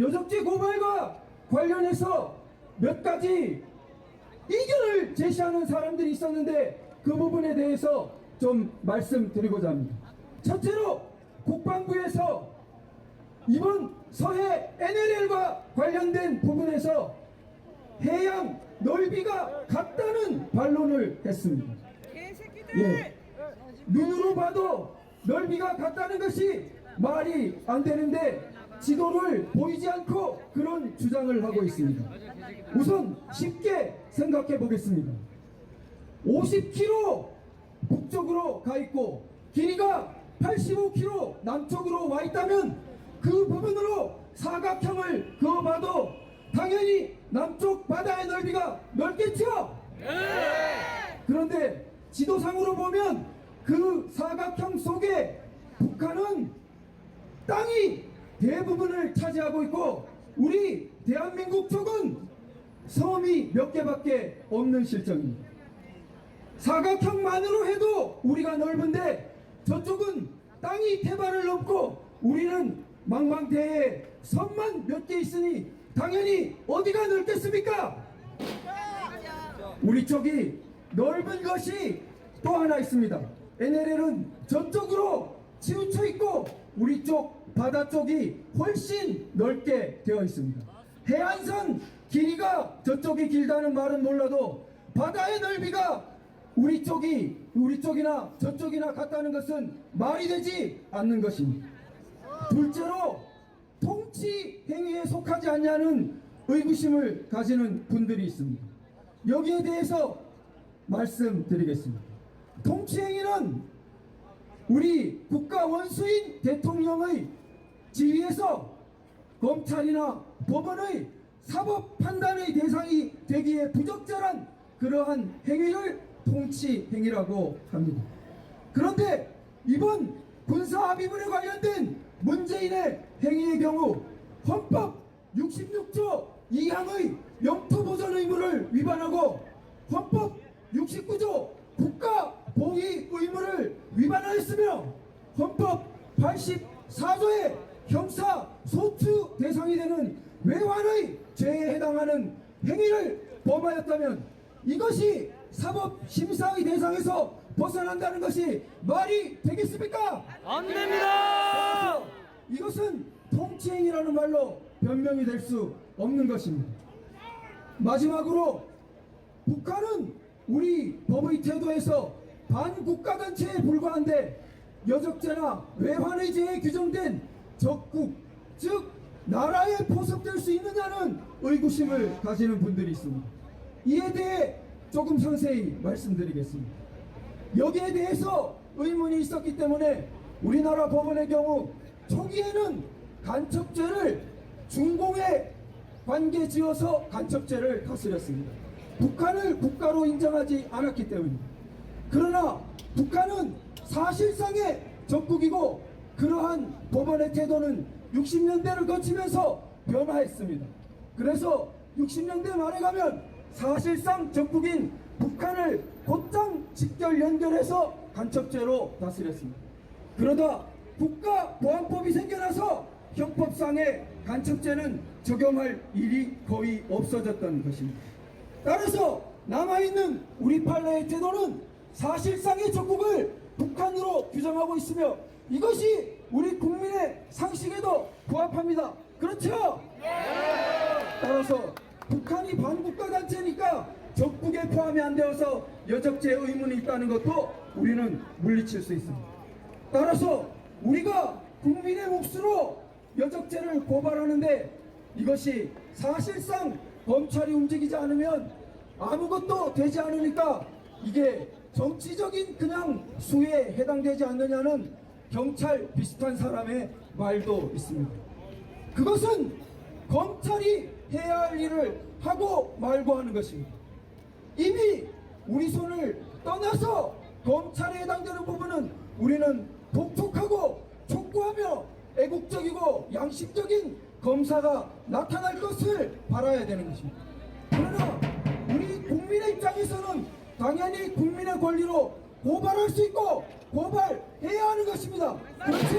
여적지 고발과 관련해서 몇 가지 이견을 제시하는 사람들이 있었는데 그 부분에 대해서 좀 말씀드리고자 합니다. 첫째로 국방부에서 이번 서해 NLL과 관련된 부분에서 해양 넓이가 같다는 반론을 했습니다. 예. 눈으로 봐도 넓이가 같다는 것이 말이 안 되는데 지도를 보이지 않고 그런 주장을 하고 있습니다. 우선 쉽게 생각해 보겠습니다. 50km 북쪽으로 가 있고 길이가 85km 남쪽으로 와 있다면 그 부분으로 사각형을 그어봐도 당연히 남쪽 바다의 넓이가 넓겠죠? 그런데 지도상으로 보면 그 사각형 속에 북한은 땅이 대부분을 차지하고 있고 우리 대한민국 쪽은 섬이 몇 개밖에 없는 실정입니다. 사각형만으로 해도 우리가 넓은데 저쪽은 땅이 태반을 넘고 우리는 망망대해 섬만 몇 개 있으니 당연히 어디가 넓겠습니까? 우리 쪽이 넓은 것이 또 하나 있습니다. NLL은 저쪽으로 치우쳐 있고 우리 쪽 바다 쪽이 훨씬 넓게 되어 있습니다. 해안선 길이가 저쪽이 길다는 말은 몰라도 바다의 넓이가 우리 쪽이 우리 쪽이나 저쪽이나 같다는 것은 말이 되지 않는 것입니다. 둘째로 통치 행위에 속하지 않냐는 의구심을 가지는 분들이 있습니다. 여기에 대해서 말씀드리겠습니다. 통치 행위는 우리 국가 원수인 대통령의 지위에서 검찰이나 법원의 사법 판단의 대상이 되기에 부적절한 그러한 행위를 통치 행위라고 합니다. 그런데 이번 군사 합의문에 관련된 문재인의 행위의 경우 헌법 66조 2항의 영토 보전 의무를 위반하고 헌법 69조 국가 보위 의무를 위반하였으며 헌법 84조의 형사 소추 대상이 되는 외환의 죄에 해당하는 행위를 범하였다면 이것이 사법 심사의 대상에서 벗어난다는 것이 말이 되겠습니까? 안 됩니다! 이것은 통치행위라는 말로 변명이 될 수 없는 것입니다. 마지막으로 북한은 우리 법의 태도에서 반국가단체에 불과한데 여적죄나 외환의 죄에 규정된 적국, 즉 나라에 포섭될 수 있느냐는 의구심을 가지는 분들이 있습니다. 이에 대해 조금 상세히 말씀드리겠습니다. 여기에 대해서 의문이 있었기 때문에 우리나라 법원의 경우 초기에는 간첩죄를 중공에 관계 지어서 간첩죄를 다스렸습니다. 북한을 국가로 인정하지 않았기 때문입니다. 그러나 북한은 사실상의 적국이고 그러한 법원의 태도는 60년대를 거치면서 변화했습니다. 그래서 60년대 말에 가면 사실상 적국인 북한을 곧장 직결 연결해서 간첩죄로 다스렸습니다. 그러다 국가보안법이 생겨나서 형법상의 간첩죄는 적용할 일이 거의 없어졌던 것입니다. 따라서 남아있는 우리 판례의 태도는 사실상의 적국을 북한으로 규정하고 있으며 이것이 우리 국민의 상식에도 부합합니다. 그렇죠? 따라서 북한이 반국가 단체니까 적국에 포함이 안 되어서 여적죄 의문이 있다는 것도 우리는 물리칠 수 있습니다. 따라서 우리가 국민의 몫으로 여적죄를 고발하는데 이것이 사실상 검찰이 움직이지 않으면 아무것도 되지 않으니까 이게 정치적인 그냥 수에 해당되지 않느냐는 경찰 비슷한 사람의 말도 있습니다. 그것은 검찰이 해야 할 일을 하고 말고 하는 것입니다. 이미 우리 손을 떠나서 검찰에 해당되는 부분은 우리는 독촉하고 촉구하며 애국적이고 양심적인 검사가 나타날 것을 바라야 되는 것입니다. 그러나 우리 국민의 입장에서는 당연히 국민의 권리로 고발할 수 있고 고발해야 하는 것입니다. 그렇죠?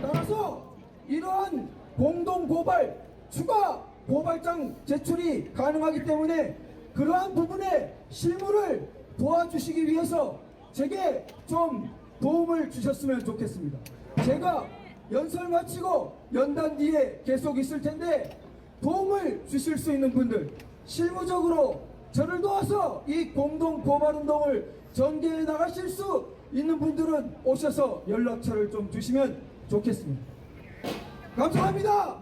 따라서 이러한 공동 고발 추가 고발장 제출이 가능하기 때문에 그러한 부분에 실무를 도와주시기 위해서 제게 좀 도움을 주셨으면 좋겠습니다. 제가 연설 마치고 연단 뒤에 계속 있을 텐데 도움을 주실 수 있는 분들 실무적으로 저를 도와서 이 공동 고발 운동을 전개해 나가실 수 있는 분들은 오셔서 연락처를 좀 주시면 좋겠습니다. 감사합니다.